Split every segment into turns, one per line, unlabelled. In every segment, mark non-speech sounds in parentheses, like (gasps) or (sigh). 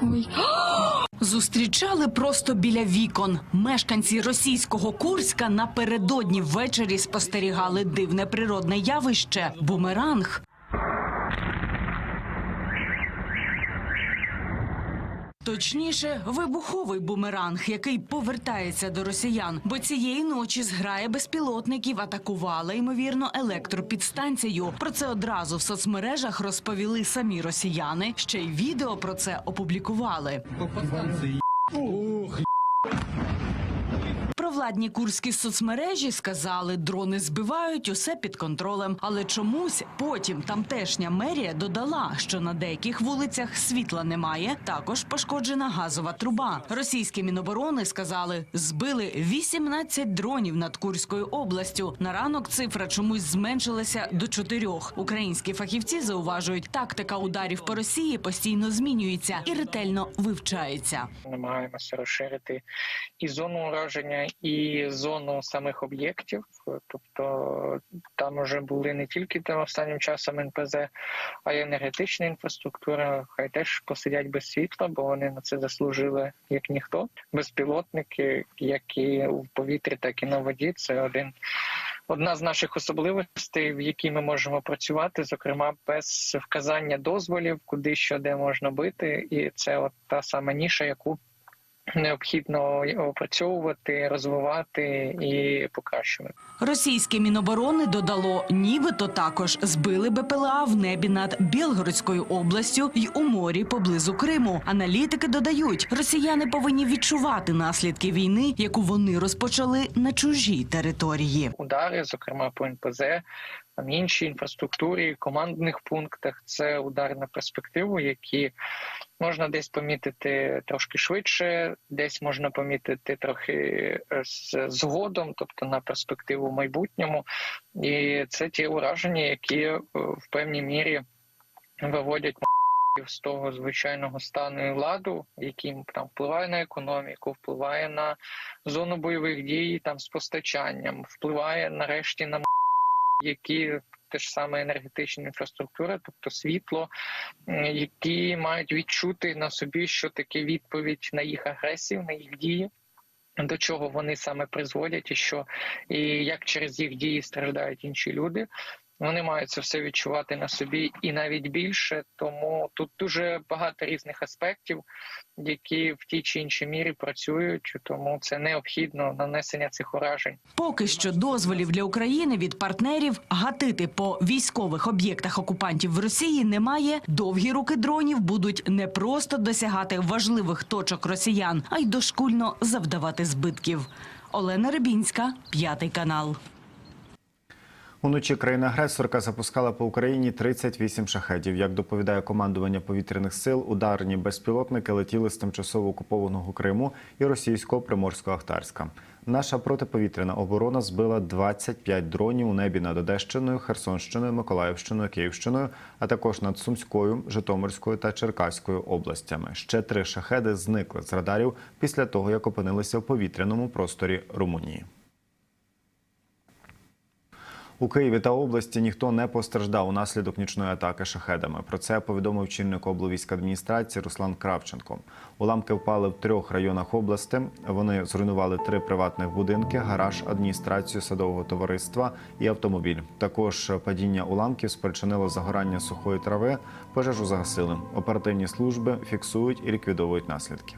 (gasps) Зустрічали просто біля вікон. Мешканці російського Курська напередодні ввечері спостерігали дивне природне явище бумеранг. Точніше, вибуховий бумеранг, який повертається до росіян, бо цієї ночі зграя безпілотників атакувала ймовірно електропідстанцію. Про це одразу в соцмережах розповіли самі росіяни. Ще й відео про це опублікували. Провладні курські соцмережі сказали, дрони збивають усе під контролем. Але чомусь потім тамтешня мерія додала, що на деяких вулицях світла немає. Також пошкоджена газова труба. Російські міноборони сказали, збили 18 дронів над Курською областю. На ранок цифра чомусь зменшилася до чотирьох. Українські фахівці зауважують, тактика ударів по Росії постійно змінюється і ретельно вивчається.
намагаємося розширити і зону ураження, і зону самих об'єктів. Тобто там вже були не тільки там останнім часом НПЗ, а й енергетична інфраструктура. Хай теж посидять без світла, бо вони на це заслужили як ніхто. Безпілотники, як і в повітрі, так і на воді. Це один. Одна з наших особливостей, в якій ми можемо працювати, зокрема без вказання дозволів, куди що де можна бити, і це от та сама ніша, яку необхідно опрацьовувати, розвивати і покращувати.
Російське міноборони додало, нібито також збили БПЛА в небі над Білгородською областю й у морі поблизу Криму. Аналітики додають, росіяни повинні відчувати наслідки війни, яку вони розпочали на чужій території.
Удари, зокрема по НПЗ, там іншій інфраструктурі, командних пунктах. Це удари на перспективу, які можна десь помітити трошки швидше, десь можна помітити трохи е, з згодом, тобто на перспективу в майбутньому. І це ті ураження, які е, в певній мірі виводять (laughs) з того звичайного стану і ладу, який там впливає на економіку, впливає на зону бойових дій, там з постачанням, впливає нарешті на які те ж саме енергетична інфраструктура, тобто світло, які мають відчути на собі, що таке відповідь на їх агресію, на їх дії. До чого вони саме призводять, і що і як через їх дії страждають інші люди. Вони мають це все відчувати на собі і навіть більше. Тому тут дуже багато різних аспектів, які в тій чи іншій мірі працюють. Тому це необхідно нанесення цих уражень.
Поки що дозволів для України від партнерів гатити по військових об'єктах окупантів в Росії немає. Довгі руки дронів будуть не просто досягати важливих точок росіян, а й дошкульно завдавати збитків. Олена Рибінська, п'ятий канал.
Уночі країна-агресорка запускала по Україні 38 шахедів. Як доповідає командування повітряних сил, ударні безпілотники летіли з тимчасово окупованого Криму і російського Приморсько-Ахтарська. Наша протиповітряна оборона збила 25 дронів у небі над Одещиною, Херсонщиною, Миколаївщиною, Київщиною, а також над Сумською, Житомирською та Черкаською областями. Ще три шахеди зникли з радарів після того, як опинилися в повітряному просторі Румунії. У Києві та області ніхто не постраждав унаслідок нічної атаки шахедами. Про це повідомив чинник облвійськадміністрації Руслан Кравченко. Уламки впали в трьох районах області. Вони зруйнували три приватних будинки, гараж, адміністрацію садового товариства і автомобіль. Також падіння уламків спричинило загорання сухої трави. Пожежу загасили. Оперативні служби фіксують і ліквідовують наслідки.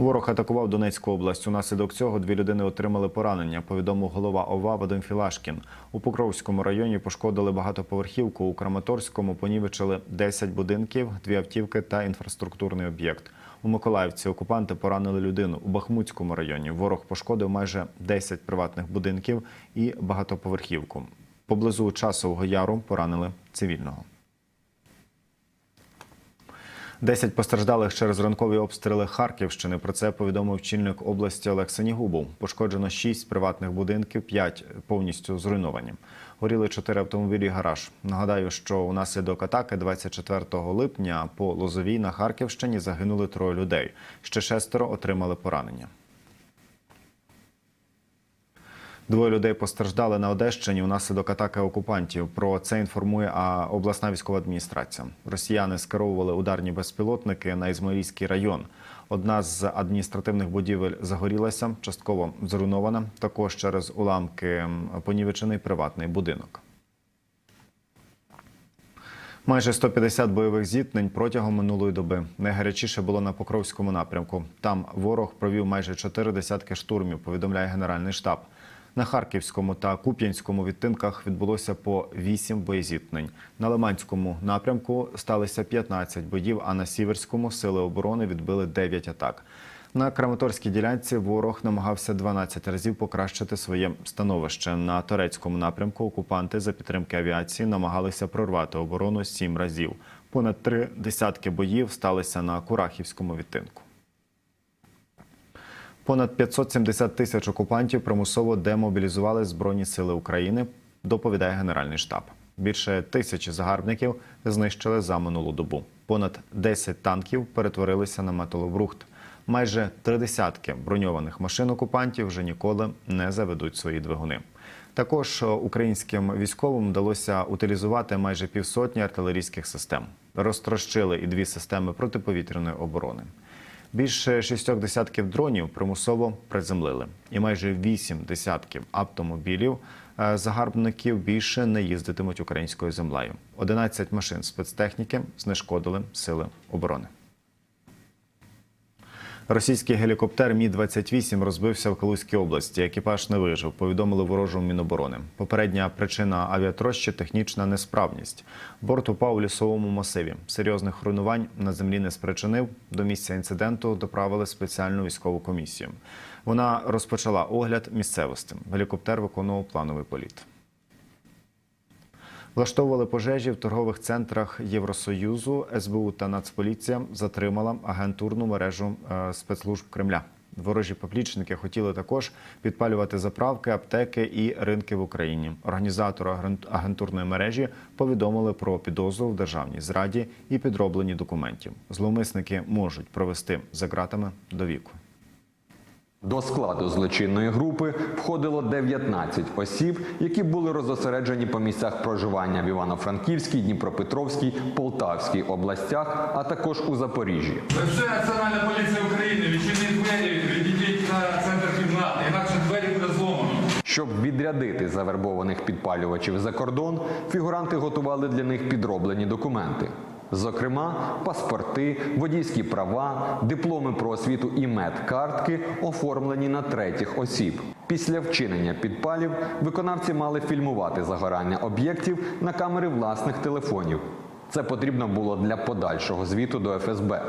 Ворог атакував Донецьку область. Унаслідок цього дві людини отримали поранення. Повідомив голова ОВА Вадим Філашкін. У Покровському районі пошкодили багатоповерхівку. У Краматорському понівечили 10 будинків, дві автівки та інфраструктурний об'єкт. У Миколаївці окупанти поранили людину. У Бахмутському районі ворог пошкодив майже 10 приватних будинків і багатоповерхівку. Поблизу часового яру поранили цивільного. Десять постраждалих через ранкові обстріли Харківщини. Про це повідомив чільник області Олег Сенігубов. Пошкоджено шість приватних будинків, п'ять повністю зруйновані. Горіли чотири автомобілі. і Гараж. Нагадаю, що унаслідок атаки 24 липня по Лозовій на Харківщині загинули троє людей. Ще шестеро отримали поранення. Двоє людей постраждали на Одещині внаслідок атаки окупантів. Про це інформує обласна військова адміністрація. Росіяни скеровували ударні безпілотники на Ізмаїльський район. Одна з адміністративних будівель загорілася, частково зруйнована. Також через уламки понівечений приватний будинок. Майже 150 бойових зіткнень протягом минулої доби. Найгарячіше було на Покровському напрямку. Там ворог провів майже чотири десятки штурмів, повідомляє Генеральний штаб. На Харківському та Куп'янському відтинках відбулося по 8 боєзіткнень. На Лиманському напрямку сталося 15 боїв, а на Сіверському сили оборони відбили 9 атак. На Краматорській ділянці ворог намагався 12 разів покращити своє становище. На турецькому напрямку окупанти за підтримки авіації намагалися прорвати оборону 7 разів. Понад три десятки боїв сталися на Курахівському відтинку. Понад 570 тисяч окупантів примусово демобілізували Збройні сили України, доповідає Генеральний штаб. Більше тисячі загарбників знищили за минулу добу. Понад 10 танків перетворилися на металобрухт. Майже три десятки броньованих машин окупантів вже ніколи не заведуть свої двигуни. Також е, українським військовим вдалося утилізувати майже півсотні артилерійських систем. Розтрощили і дві системи протиповітряної оборони. Більше шістьох десятків дронів примусово приземлили, і майже вісім десятків автомобілів е, загарбників більше не їздитимуть українською землею. 11 машин спецтехніки знешкодили сили оборони. Російський гелікоптер Мі 28 розбився в Калузькій області. Екіпаж не вижив. Повідомили ворожу Міноборони. Попередня причина авіатрощі технічна несправність. Борт упав у лісовому масиві. Серйозних руйнувань на землі не спричинив. До місця інциденту доправили спеціальну військову комісію. Вона розпочала огляд місцевості. Гелікоптер виконував плановий політ. Влаштовували пожежі в торгових центрах Євросоюзу. СБУ та Нацполіція затримала агентурну мережу е, спецслужб Кремля. Ворожі поплічники хотіли також підпалювати заправки, аптеки і ринки в Україні. Організатори агент- агентурної мережі повідомили про підозру в державній зраді і підроблені документів. Зловмисники можуть провести за ґратами до віку.
До складу злочинної групи входило 19 осіб, які були розосереджені по місцях проживання в Івано-Франківській, Дніпропетровській, Полтавській областях, а також у Запоріжжі.
Все Національна поліція України. Відчиніть двері, відійдіть на центр кімнати, інакше двері буде зломано.
Щоб відрядити завербованих підпалювачів за кордон, фігуранти готували для них підроблені документи. Зокрема, паспорти, водійські права, дипломи про освіту і медкартки, оформлені на третіх осіб. Після вчинення підпалів виконавці мали фільмувати загорання об'єктів на камери власних телефонів. Це потрібно було для подальшого звіту до ФСБ.